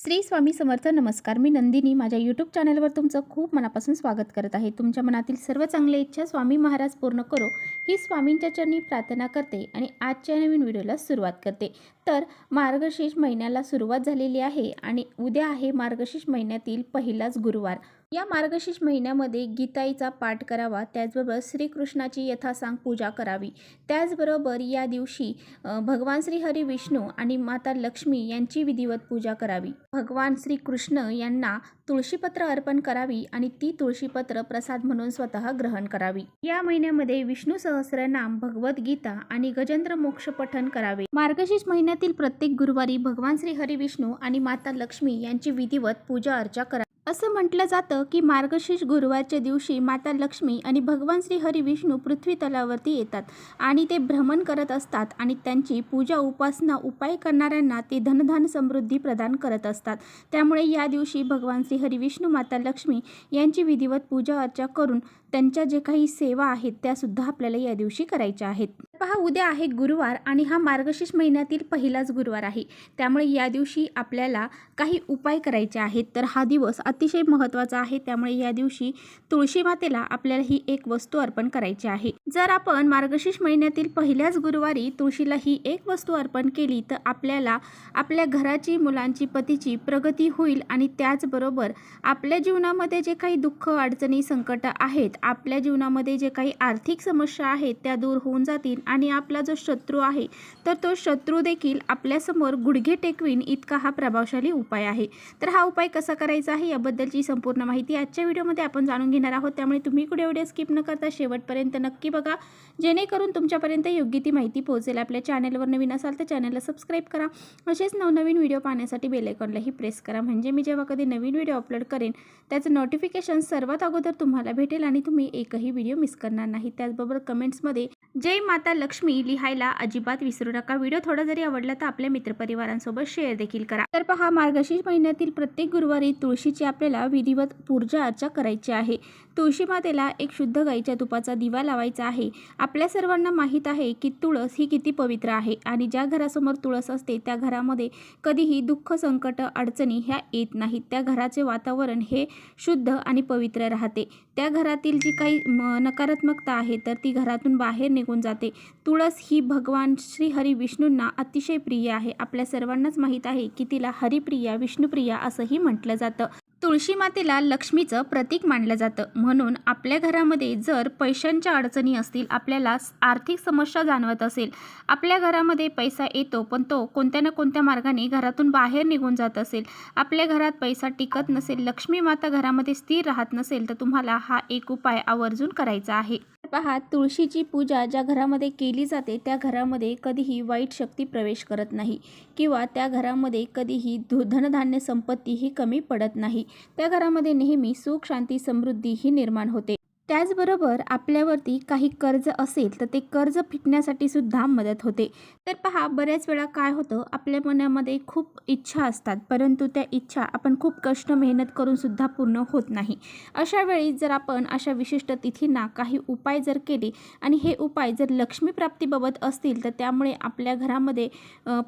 श्री स्वामी समर्थ नमस्कार. मी नंदिनी. माझ्या यूट्यूब चॅनलवर तुमचं खूप मनापासून स्वागत करत आहे. तुमच्या मनातील सर्व चांगल्या इच्छा स्वामी महाराज पूर्ण करो. ही स्वामींच्या चरणी प्रार्थना करते आणि आजच्या नवीन व्हिडिओला सुरुवात करते. तर मार्गशीर्ष महिन्याला सुरुवात झालेली आहे आणि उद्या आहे मार्गशीर्ष महिन्यातील पहिलाच गुरुवार. या मार्गशीर्ष महिन्यामध्ये गीताईचा पाठ करावा. त्याचबरोबर श्रीकृष्णाची यथासांग पूजा करावी. त्याचबरोबर या दिवशी भगवान श्री हरी विष्णू आणि माता लक्ष्मी यांची विधिवत पूजा करावी. भगवान श्रीकृष्ण यांना तुळशीपत्र अर्पण करावी आणि ती तुळशीपत्र प्रसाद म्हणून स्वतः ग्रहण करावी. या महिन्यामध्ये विष्णू सहस्रनाम भगवद्गीता आणि गजेंद्र मोक्ष पठण करावे. मार्गशीर्ष महिन्यातील प्रत्येक गुरुवारी भगवान श्री हरी विष्णू आणि माता लक्ष्मी यांची विधिवत पूजा अर्चा करा असं म्हटलं जातं की मार्गशीर्ष गुरुवारच्या दिवशी माता लक्ष्मी आणि भगवान श्री हरी विष्णू पृथ्वी तलावरती येतात आणि ते भ्रमण करत असतात आणि त्यांची पूजा उपासना उपाय करणाऱ्यांना ते धनधान समृद्धी प्रदान करत असतात. त्यामुळे या दिवशी भगवान श्री हरी विष्णू माता लक्ष्मी यांची विधिवत पूजा अर्चा करून त्यांच्या जे काही सेवा आहेत त्यासुद्धा आपल्याला या दिवशी करायच्या आहेत. पहा उद्या आहे गुरुवार आणि हा मार्गशीर्ष महिन्यातील पहिलाच गुरुवार आहे. त्यामुळे या दिवशी आपल्याला काही उपाय करायचे आहेत. तर हा दिवस अतिशय महत्त्वाचा आहे. त्यामुळे या दिवशी तुळशी मातेला आपल्याला ही एक वस्तू अर्पण करायची आहे. जर आपण मार्गशीर्ष महिन्यातील पहिल्याच गुरुवारी तुळशीला ही एक वस्तू अर्पण केली तर आपल्याला आपल्या घराची मुलांची पतीची प्रगती होईल आणि त्याचबरोबर आपल्या जीवनामध्ये जे काही दुःख अडचणी संकट आहेत आपल्या जीवनामध्ये जे काही आर्थिक समस्या आहेत त्या दूर होऊन जातील आणि आपला जो शत्रू आहे तर तो शत्रू देखील आपल्यासमोर गुडघे टेकवीन इतका हा प्रभावशाली उपाय आहे. तर हा उपाय कसा करायचा आहे याबद्दलची संपूर्ण माहिती आजच्या व्हिडिओमध्ये आपण जाणून घेणार आहोत. त्यामुळे तुम्ही कुठे एवढे स्किप न करता शेवटपर्यंत नक्की बघा. जेणेकरून तुमच्यापर्यंत योग्य ती माहिती पोहोचेल. आपल्या चॅनलवर नवीन असाल तर चॅनलला सबस्क्राईब करा. असेच नवनवीन व्हिडिओ पाहण्यासाठी बेलायकॉनलाही प्रेस करा. म्हणजे मी जेव्हा कधी नवीन व्हिडिओ अपलोड करेन त्याचं नोटिफिकेशन सर्वात अगोदर तुम्हाला भेटेल आणि तुम्ही एकही व्हिडिओ मिस करणार नाही. त्याचबरोबर कमेंट्समध्ये जय माता लक्ष्मी लिहायला अजिबात विसरू नका. व्हिडिओ थोडा जरी आवडला तर आपल्या मित्रपरिवारांसोबत शेअर देखील करा. तर पहा मार्गशीर्ष महिन्यातील प्रत्येक गुरुवारी तुळशीची आपल्याला विधिवत पूजा अर्चा करायची आहे. तुळशी मातेला एक शुद्ध गाईच्या तुपाचा दिवा लावायचा आहे. आपल्या सर्वांना माहीत आहे की तुळस ही किती पवित्र आहे आणि ज्या घरासमोर तुळस असते त्या घरामध्ये कधीही दुःख संकट अडचणी ह्या येत नाहीत. त्या घराचे वातावरण हे शुद्ध आणि पवित्र राहते. त्या घरातील जी काही म, नकारात्मकता आहे तर ती घरातून बाहेर निघून जाते. तुळस ही भगवान श्री हरी विष्णूंना अतिशय प्रिय आहे. आपल्या सर्वांनाच माहीत आहे की तिला हरिप्रिया विष्णुप्रिया असंही म्हटलं जातं. तुळशी मातेला लक्ष्मीचं प्रतीक मानलं जातं. म्हणून आपल्या घरामध्ये जर पैशांच्या अडचणी असतील आपल्याला आर्थिक समस्या जाणवत असेल. आपल्या घरामध्ये पैसा येतो पण तो कोणत्या ना कोणत्या मार्गाने घरातून बाहेर निघून जात असेल. आपल्या घरात पैसा टिकत नसेल लक्ष्मी माता घरामध्ये स्थिर राहत नसेल तर तुम्हाला हा एक उपाय आवर्जून करायचा आहे. पहा तुळशीची पूजा ज्या घरामध्ये केली जाते त्या घरामध्ये कधीही वाईट शक्ती प्रवेश करत नाही. किंवा त्या घरामध्ये कधीही धु धनधान्य संपत्ती ही कमी पडत नाही. त्या घरामध्ये नेहमी सुख शांती समृद्धी ही निर्माण होते. त्याचबरोबर आपल्यावरती काही कर्ज असेल तर ते कर्ज फिटण्यासाठी सुद्धा मदत होते. तर पहा बऱ्याच वेळा काय होतं आपल्या मनामध्ये खूप इच्छा असतात परंतु त्या इच्छा आपण खूप कष्ट मेहनत करूनसुद्धा पूर्ण होत नाही. अशा वेळी जर आपण अशा विशिष्ट तिथींना काही उपाय जर केले आणि हे उपाय जर लक्ष्मीप्राप्तीबाबत असतील तर त्यामुळे आपल्या घरामध्ये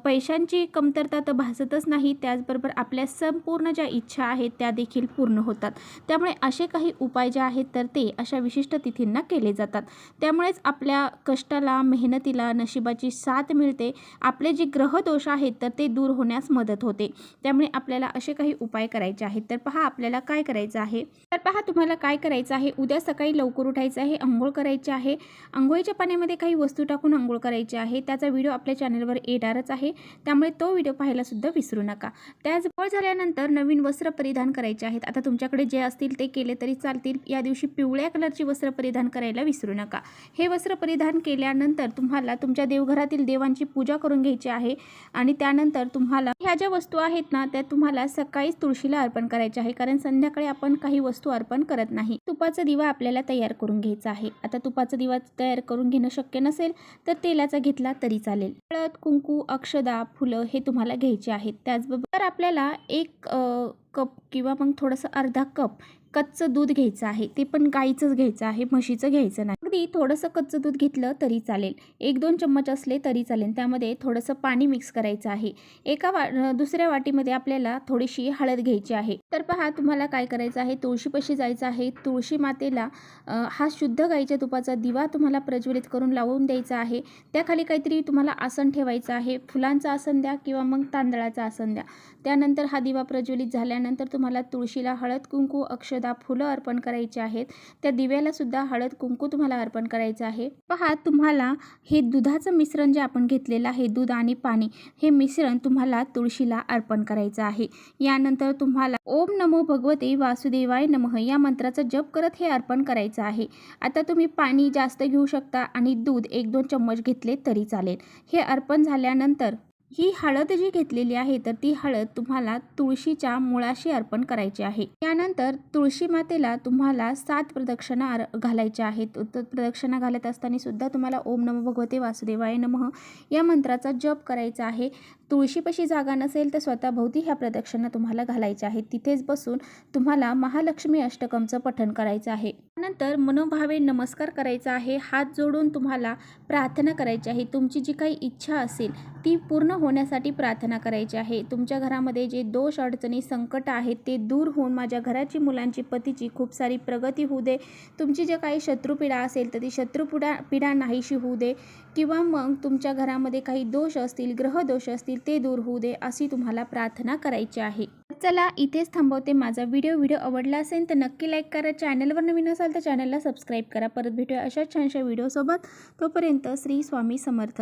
पैशांची कमतरता तर भासतच नाही त्याचबरोबर आपल्या संपूर्ण ज्या इच्छा आहेत त्या देखील पूर्ण होतात. त्यामुळे असे काही उपाय जे आहेत तर ते अशा विशिष्ट तिथींना केले जातात. त्यामुळेच आपल्या कष्टाला मेहनतीला नशिबाची साथ मिळते. आपले जे ग्रहदोष आहेत तर ते दूर होण्यास मदत होते. त्यामुळे आपल्याला असे काही उपाय करायचे आहेत. तर पहा आपल्याला काय करायचं आहे? तर पहा तुम्हाला काय करायचं आहे? उद्या सकाळी लवकर उठायचं आहे आंघोळ करायची आहे. आंघोळीच्या पाण्यामध्ये काही वस्तू टाकून आंघोळ करायची आहे. त्याचा व्हिडिओ आपल्या चॅनलवर येणारच आहे. त्यामुळे तो व्हिडिओ पाहायला सुद्धा विसरू नका. त्याच आंघोळ झाल्यानंतर नवीन वस्त्र परिधान करायचे आहेत. आता तुमच्याकडे जे असतील ते केले तरी चालतील. या दिवशी पिवळ्या कलरची वस्त्र परिधान करायला विसरू नका. हे वस्त्र परिधान केल्यानंतर तुम्हाला तुमच्या देवघरातील देवांची पूजा करून घ्यायची आहे आणि त्यानंतर तुम्हाला ह्या ज्या वस्तू आहेत ना त्या तुम्हाला सकाळीच तुळशीला अर्पण करायच्या आहे. कारण संध्याकाळी आपण काही वस्तू अर्पण करत नाही. तुपाचा दिवा आपल्याला तयार करून घ्यायचा आहे. आता तुपाचा दिवा तयार करून घेणं शक्य नसेल तर तेलाचा घेतला तरी चालेल. हळद कुंकू अक्षदा फुलं हे तुम्हाला घ्यायचे आहेत. त्याचबरोबर आपल्याला एक कप किंवा मग थोडंसं अर्धा कप कच्चं दूध घ्यायचं आहे ते पण गाईचंच घ्यायचं आहे म्हशीचं घ्यायचं नाही. अगदी थोडंसं कच्चं दूध घेतलं तरी चालेल. एक दोन चम्मच असले तरी चालेल. त्यामध्ये थोडंसं पाणी मिक्स करायचं आहे. एका वा दुसऱ्या वाटीमध्ये आपल्याला थोडीशी हळद घ्यायची आहे. तर पहा तुम्हाला काय करायचं आहे? तुळशीपाशी जायचं आहे. तुळशी मातेला हा शुद्ध गाईच्या तुपाचा दिवा तुम्हाला प्रज्वलित करून लावून द्यायचा आहे. त्याखाली काहीतरी तुम्हाला आसन ठेवायचं आहे. फुलांचं आसन द्या किंवा मग तांदळाचं आसन द्या. त्यानंतर हा दिवा प्रज्वलित झाल्यानंतर तुम्हाला तुळशीला हळद कुंकू सुद्धा फुलं अर्पण करायची आहेत. त्या दिव्याला सुद्धा हळद कुंकू तुम्हाला अर्पण करायचं आहे. पहा तुम्हाला हे दुधाचं मिश्रण जे आपण घेतलेलं आहे दूध आणि पाणी हे मिश्रण तुम्हाला तुळशीला अर्पण करायचं आहे. यानंतर तुम्हाला ओम नमो भगवते वासुदेवाय नमः या मंत्राचा जप करत हे अर्पण करायचं आहे. आता तुम्ही पाणी जास्त घेऊ शकता आणि दूध एक दोन चम्मच घेतले तरी चालेल. हे अर्पण झाल्यानंतर ही हळद जी घेतलेली आहे तर ती हळद तुम्हाला तुळशीच्या मुळाशी अर्पण करायची आहे. त्यानंतर तुळशी मातेला तुम्हाला सात प्रदक्षिणा घालायच्या आहेत. प्रदक्षिणा घालत असताना सुद्धा तुम्हाला ओम नम भगवते वासुदेवाय नमः या मंत्राचा जप करायचा आहे. तुळशीपाशी जागा नसेल तर स्वतःभोवती ह्या प्रदक्षिणा तुम्हाला घालायच्या आहेत. तिथेच बसून तुम्हाला महालक्ष्मी अष्टकमचं पठण करायचं आहे. त्यानंतर मनोभावे नमस्कार करायचा आहे. हात जोडून तुम्हाला प्रार्थना करायची आहे. तुमची जी काही इच्छा असेल ती पूर्ण होण्यासाठी प्रार्थना करायची आहे. तुमच्या घरामध्ये जे दोष अडचणी संकट आहेत ते दूर होऊन माझ्या घराची मुलांची पतीची खूप सारी प्रगती होऊ दे. तुमची जे काही शत्रुपीडा असेल तर ती शत्रुपीडा पिढा नाहीशी होऊ दे. किंवा मग तुमच्या घरामध्ये काही दोष असतील ग्रहदोष असतील ते दूर होऊ दे अशी तुम्हाला प्रार्थना करायची आहे. चला इथेच थांबवते माझा व्हिडिओ. व्हिडिओ आवडला असेल तर नक्की लाईक करा. चॅनलवर नवीन असाल तर चॅनलला सबस्क्राईब करा. परत भेटूया अशाच छानशा व्हिडिओसोबत. तोपर्यंत श्री स्वामी समर्थ.